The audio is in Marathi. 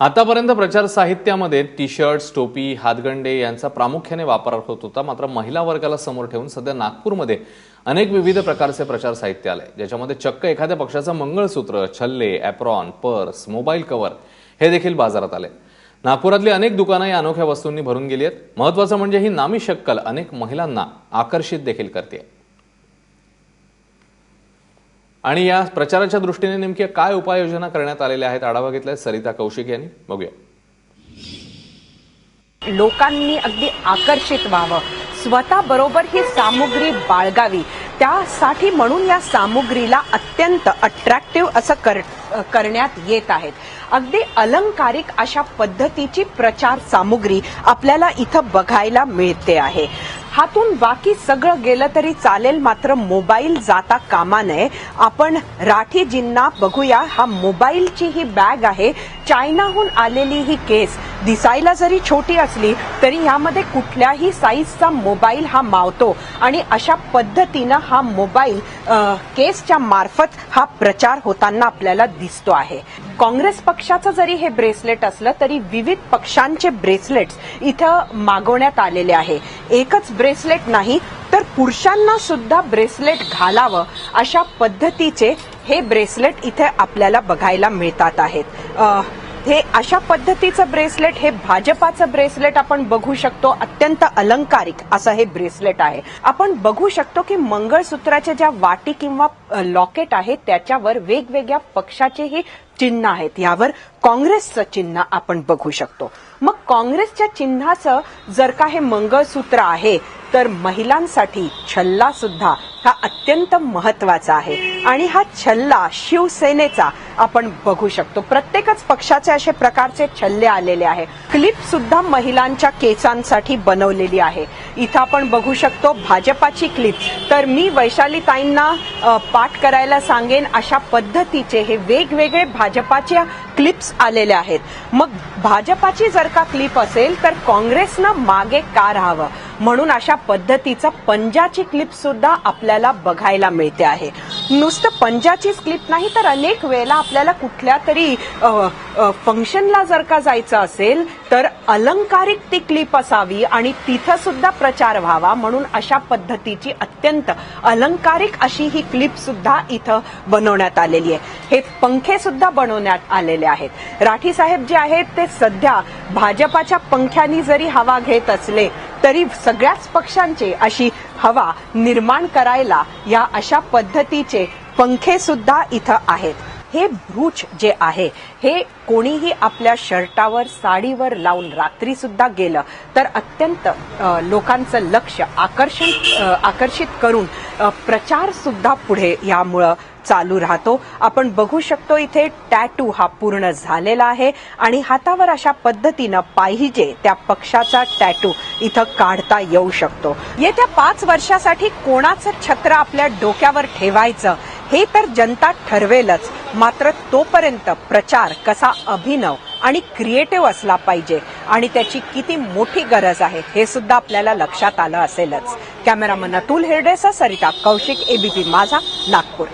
आतापर्यंत प्रचार साहित्यामध्ये टी शर्ट्स टोपी हातगंडे यांचा प्रामुख्याने वापर होत होता. मात्र महिला वर्गाला समोर ठेवून सध्या नागपूरमध्ये अनेक विविध प्रकारचे प्रचार साहित्य आले ज्याच्यामध्ये चक्क एखाद्या पक्षाचं मंगळसूत्र छल्ले ॲप्रॉन पर्स मोबाईल कव्हर हे देखील बाजारात आले. नागपुरातली अनेक दुकानं या अनोख्या वस्तूंनी भरून गेली आहेत. महत्वाचं म्हणजे ही नामी शक्कल अनेक महिलांना आकर्षित देखील करते. आणि या प्रचाराच्या दृष्टीने नेमक्या काय उपाययोजना करण्यात आलेल्या आहेत आढावा घेतलाय सरिता कौशिक यांनी. बघूया. लोकांनी अगदी आकर्षित व्हावं. स्वतः बरोबर ही सामुग्री बाळगावी. त्यासाठी म्हणून या सामुग्रीला अत्यंत अट्रॅक्टिव्ह असं कर करण्यात येत आहेत. अगदी अलंकारिक अशा पद्धतीची प्रचार सामुग्री आपल्याला इथं बघायला मिळते आहे. हातून बाकी सगळं गेलं तरी चालेल मात्र मोबाईल जाता कामा नये. आपण राठीजींना बघूया हा मोबाईलची ही बॅग आहे. चायनाहून आलेली ही केस. दिसायला जरी छोटी असली तरी यामध्ये कुठल्याही साईजचा मोबाईल हा मावतो. आणि अशा पद्धतीनं हा मोबाईल केसच्या मार्फत हा प्रचार होताना आपल्याला दिसतो आहे. काँग्रेस पक्षाचं जरी हे ब्रेसलेट असलं तरी विविध पक्षांचे ब्रेसलेट्स इथं मागवण्यात आलेले आहे. एकच ब्रेसलेट नाही तर पुरुषांना सुद्धा ब्रेसलेट घालावं अशा पद्धतीचे हे ब्रेसलेट इथे आपल्याला बघायला मिळतात आहेत. हे अशा पद्धतीचं ब्रेसलेट हे भाजपाचं ब्रेसलेट आपण बघू शकतो अत्यंत अलंकारिक असं हे ब्रेसलेट आहे. आपण बघू शकतो की मंगळसूत्राच्या ज्या वाटी किंवा लॉकेट आहे त्याच्यावर वेगवेगळ्या पक्षाचेही चिन्ह आहेत. यावर काँग्रेसचं चिन्ह आपण बघू शकतो. मग काँग्रेसच्या चिन्हाचं जर का हे मंगळसूत्र आहे तर महिलांसाठी छल्ला सुद्धा हा अत्यंत महत्त्वाचा आहे. आणि हा छल्ला शिवसेनेचा आपण बघू शकतो. प्रत्येकच पक्षाचे असे प्रकारचे छल्ले आलेले आहे. क्लिप सुद्धा महिलांच्या केसांसाठी बनवलेली आहे. इथं आपण बघू शकतो भाजपाची क्लिप. तर मी वैशाली ताईंना पाठ करायला सांगेन अशा पद्धतीचे हे वेगवेगळे भाजपाच्या क्लिप्स आलेले आहेत. मग भाजपाची जर का क्लिप असेल तर काँग्रेसनं मागे का राहावं? म्हणून अशा पद्धतीचं पंजाची क्लिप सुद्धा आपल्या आपल्याला बघायला मिळते आहे. नुसतं पंजाचीच क्लिप नाही तर अनेक वेळेला आपल्याला कुठल्या तरी फंक्शनला जर का जायचं असेल तर अलंकारिक ती क्लिप असावी आणि तिथं सुद्धा प्रचार व्हावा म्हणून अशा पद्धतीची अत्यंत अलंकारिक अशी ही क्लिप सुद्धा इथं बनवण्यात आलेली आहे. हे पंखे सुद्धा बनवण्यात आलेले आहेत. राठी साहेब जे आहेत ते सध्या भाजपाच्या पंख्यांनी जरी हवा घेत असले तरी सगळ्याच पक्षांची अशी हवा निर्माण करायला या अशा पद्धतीचे पंखे सुद्धा इथं आहेत. हे ब्रूच जे आहे हे कोणीही आपल्या शर्टावर साडीवर लावून रात्री सुद्धा गेलं तर अत्यंत लोकांचं लक्ष आकर्षण आकर्षित करून प्रचार सुद्धा पुढे यामुळं चालू राहतो. आपण बघू शकतो इथे टॅटू हा पूर्ण झालेला आहे आणि हातावर अशा पद्धतीनं पाहिजे त्या पक्षाचा टॅटू इथं काढता येऊ शकतो. येत्या पाच वर्षासाठी कोणाचं छत्र आपल्या डोक्यावर ठेवायचं? हे तर जनता ठरवेलच. मात्र तोपर्यंत प्रचार कसा अभिनव आणि क्रिएटिव्ह असला पाहिजे आणि त्याची किती मोठी गरज आहे हे सुद्धा आपल्याला लक्षात आलं असेलच. कॅमेरामन अतुल हिरडेसह सरिता कौशिक एबीपी माझा नागपूर.